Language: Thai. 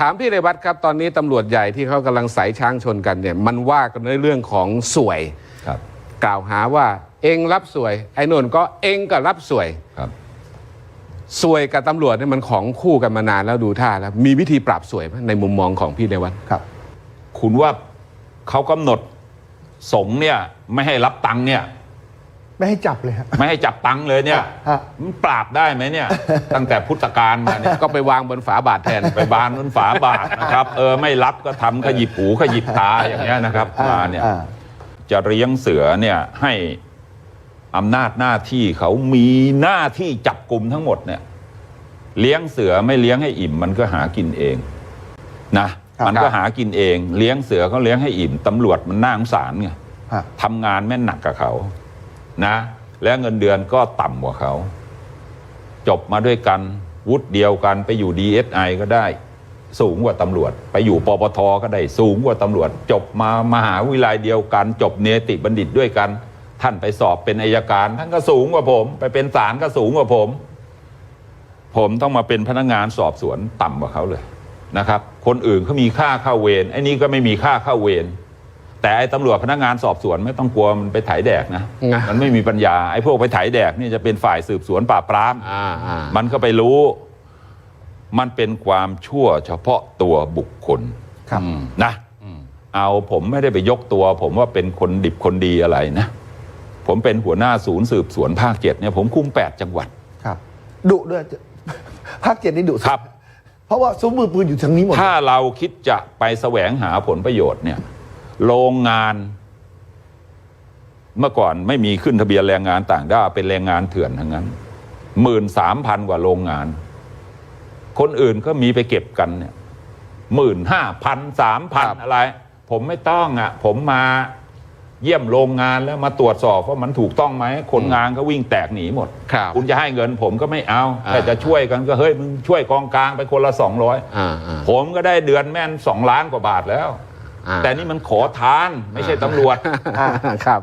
ถามพี่เรวัตครับ ตอนนี้ตำรวจใหญ่ที่เขากำลังใสช้างชนกันเนี่ย มันว่ากันในเรื่องของสวย ครับ กล่าวหาว่าเองรับสวย ไอ้นนก็เองก็รับสวย ครับ สวยกับตำรวจเนี่ยมันของคู่กันมานานแล้วดูท่าแล้วมีวิธีปราบสวยไหมในมุมมองของพี่เรวัตครับ คุณว่าเขากำหนดสงฆ์เนี่ย ไม่ให้รับตังค์เนี่ย ไม่ให้จับเลยฮะ ไม่ให้จับตังค์เลยเนี่ยฮะ มันปราบได้ไหมเนี่ย ตั้งแต่พุทธกาลมาเนี่ยก็ไปวางบนฝาบาทแทน ไปบานบนฝาบาทนะครับ เออไม่รับก็ทำขยิบหูขยิบตาอย่างเงี้ยนะครับอ่ามาเนี่ย อ่าจะเลี้ยงเสือเนี่ยให้อำนาจหน้าที่เขามีหน้าที่จับกลุ่มทั้งหมดเนี่ย เลี้ยงเสือไม่เลี้ยงให้อิ่ม มันก็หากินเองนะครับมันก็หากินเอง เลี้ยงเสือเขาเลี้ยงให้อิ่มตำรวจมันน่าสงสารไงฮะ ทำงานแม่นหนักกับเขา นะ และเงินเดือนก็ต่ำกว่าเขา จบมาด้วยกันวุฒิเดียวกันไปอยู่ DSI ก็ได้ สูงกว่าตำรวจ ไปอยู่ปปทก็ได้สูงกว่าตำรวจ จบมามหาวิทยาลัยเดียวกัน จบเนติบัณฑิตด้วยกัน ท่านไปสอบเป็นอายการ ท่านก็สูงกว่าผม ไปเป็นศาลก็สูงกว่าผม ผมต้องมาเป็นพนักงานสอบสวนต่ำกว่าเขาเลยนะครับ คนอื่นเขามีค่าเข้าเวรไอ้นี่ก็ไม่มีค่าเข้าเวร แต่ไอ้ตำรวจพนักงานสอบสวนไม่ต้องกลัวมันไปไถแดกนะไงมันไม่มีปัญญาไอ้พวกไปไถแดกนี่จะเป็นฝ่ายสืบสวนปราบปราม อ่าอ่ามันก็ไปรู้ มันเป็นความชั่วเฉพาะตัวบุคคลครับอืมนะเอาผมไม่ได้ไปยกตัว ผมว่าเป็นคนดิบคนดีอะไรนะ ผมเป็นหัวหน้าศูนย์สืบสวนภาคเจ็ดเนี่ยผมคุมแปดจังหวัด ครับดุด้วยภาคเจ็ดนี่ดุสุดครับ เพราะว่าซุ้มมือปืนอยู่ทางนี้หมด ถ้าเราคิดจะไปแสวงหาผลประโยชน์เนี่ย โรงงาน เมื่อก่อนไม่มีขึ้นทะเบียนแรงงานต่างด้าวเป็นแรงงานเถื่อนทั้งนั้นหมื่นสามพันกว่าโรงงาน คนอื่นก็มีไปเก็บกันเนี่ยหมื่นห้าพันสามพันครับอะไร ผมไม่ต้องอะ ผมมาเยี่ยมโรงงานแล้วมาตรวจสอบว่ามันถูกต้องไหมคนงานก็วิ่งแตกหนีหมดครับคุณจะให้เงินผมก็ไม่เอาอ่าแต่จะช่วยกันก็เฮ้ยมึงช่วยกองกลางไปคนละสองร้อยอ่าอ่าผมก็ได้เดือนแม่นสองล้านกว่าบาทแล้วอ่า แต่นี่มันขอทานไม่ใช่ตำรวจครับ